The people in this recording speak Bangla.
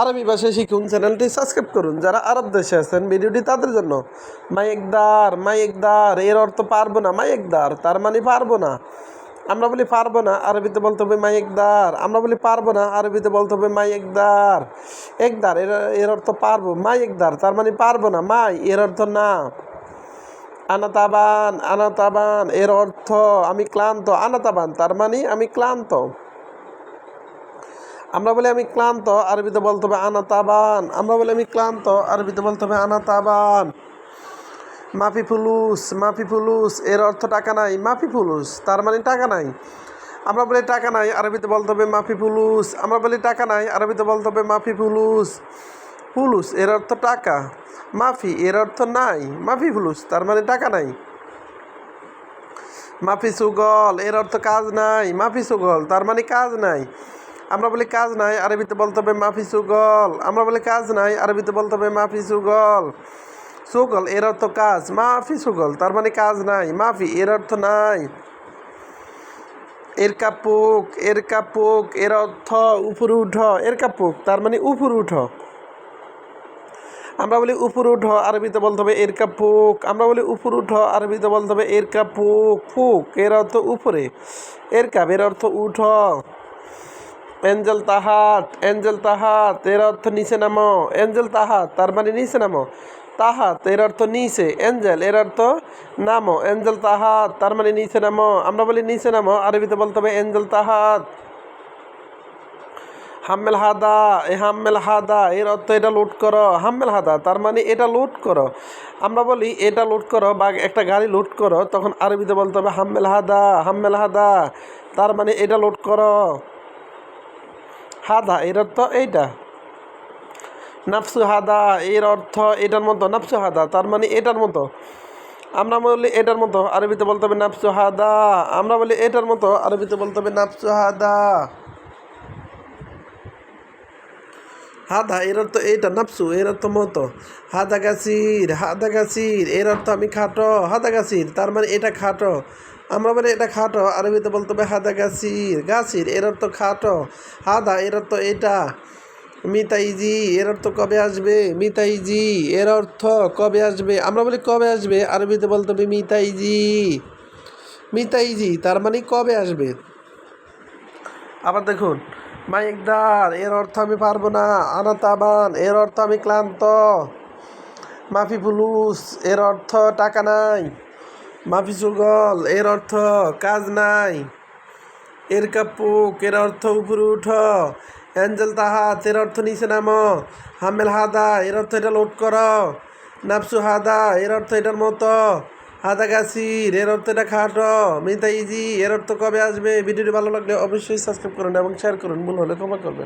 আরবি ভাষায় শিখুন চ্যানেলটি সাবস্ক্রাইব করুন। যারা আরব দেশে আছেন, ভিডিওটি তাদের জন্য। মাইকদার মাইকদার এর অর্থ পারব না মাইকদার তার মানে পারব না। আমরা বলি পারব না, আরবিতে বলতে হবে মাইকদার আমরা বলি পারব না, আরবিতে বলতে হবে মাইকদার একদার। একদার, এর এর অর্থ পারব মাইকদার তার মানে পারব না, মাই, এর অর্থ না। আনাতাবান আনাতাবান, এর অর্থ আমি ক্লান্ত, আনাতাবান, তার মানে আমি ক্লান্ত। আমরা বলি আমি ক্লান্ত, আরবিতে বলতে হবে আনাতাবান। আমরা বলি আমি ক্লান্ত, আরবিতে বলতে হবে আনাতাবান। মাফি ফুলুস মাফি ফুলুস এর অর্থ টাকা নাই। মাফি ফুলুস তার মানে টাকা নাই। আমরা বলি টাকা নাই, আরবিতে বলতে হবে মাফি ফুলুস আমরা বলি টাকা নাই, আরবিতে বলতে হবে মাফি ফুলুস ফুলুস এর অর্থ টাকা। মাফি, এর অর্থ নাই। মাফি ফুলুস তার মানে টাকা নাই। মাফি সুগল এর অর্থ কাজ নাই। মাফি সুগল তার মানে কাজ নাই। আমরা বলি কাজ নাই, আরবিতে বলতে হবে মাফি সুগল। আমরা বলি কাজ নাই, আরবিতে বলতে হবে মাফি সুগল। সুগল, এর অর্থ কাজ। মাফি সুগল, তার মানে কাজ নাই। মাফি, এর অর্থ নাই। এর কাপুক এর কাপুক, এর অর্থ উপরে উঠ, এর কাপুক, তার মানে উপরে উঠ। আমরা বলি উপর উঠ, আরবিতে বলতে হবে এর কাপুক। আমরা বলি উপর উঠ, আরবিতে বলতে হবে এর কাপুক। ফুক, এর অর্থ উপরে। এর কাপ, এর অর্থ উঠো। এঞ্জেল তাহাত এঞ্জেল তাহাত, এর অর্থ নিচে নামো। এঞ্জেল তাহাত, তার মানে নিচে নামো। তাহাত, এর অর্থ নিচে। এঞ্জেল, এর অর্থ নামো। এঞ্জেল তাহাত, তার মানে নিচে নামো। আমরা বলি নিচে নামো, আরবিতে বলতে হবে এঞ্জেল তাহাত। হাম্মেল হাদা, এ হাম্মেল হাদা, এর অর্থ এটা লোড করো। হাম্মেল হাদা, তার মানে এটা লোড করো। আমরা বলি এটা লোড করো বা একটা গাড়ি লোড করো, তখন আরবিতে বলতে হবে হাম্মেল হাদা হাম্মেল হাদা, তার মানে এটা লোড করো। হাদা, এর অর্থ এইটা। নাফসু হাদা, এর অর্থ এটার মতো, নাফসু হাদা, তার মানে এটার মতো। আমরা বলি এটার মতো, আরবিতে বলতে হবে নাফসু হাদা। আমরা বলি এটার মতো, আরবিতে বলতে হবে নাফসু হাদা। হাদা, এর অর্থ এইটা নাপসু এর অর্থ মতো। হাদা গাছির হাদা গাছির এর অর্থ আমি খাটো। হাদা গাছির তার মানে এটা খাটো। আমরা বলি এটা খাটো, আরবিতে বলতে হবে হাদা গাছির গাছির এর অর্থ খাটো। হাদা, এর অর্থ এটা। মিতাইজি, এর অর্থ কবে আসবে? মিতাইজি, এর অর্থ কবে আসবে? আমরা বলি কবে আসবে? আরবিতে বলতে হবে মিতাইজি। মিতাইজি, তার মানে কবে আসবে? আবার দেখুন, মাইকদার, এর অর্থ আমি পারব না। আনাতাবান, এর অর্থ আমি ক্লান্ত। মাফি ফুলুস এর অর্থ টাকা নাই। মাফি সুগল এর অর্থ কাজ নাই। এর কাপুক এর অর্থ উপরে উঠ। অ্যাঞ্জেল তাহাত এর অর্থ নিচে নামো। হামেল হাদা, এর অর্থ এটা লোড কর। নাপসু হাদা, এর অর্থ এটার মতো। হাদা গাছির, এর অর্থ এটা খাট। মিতা ইজি এর অর্থ কবে আসবে? ভিডিওটি ভালো লাগলে অবশ্যই সাবস্ক্রাইব করুন এবং শেয়ার করুন। ভুল হলে ক্ষমা করবেন।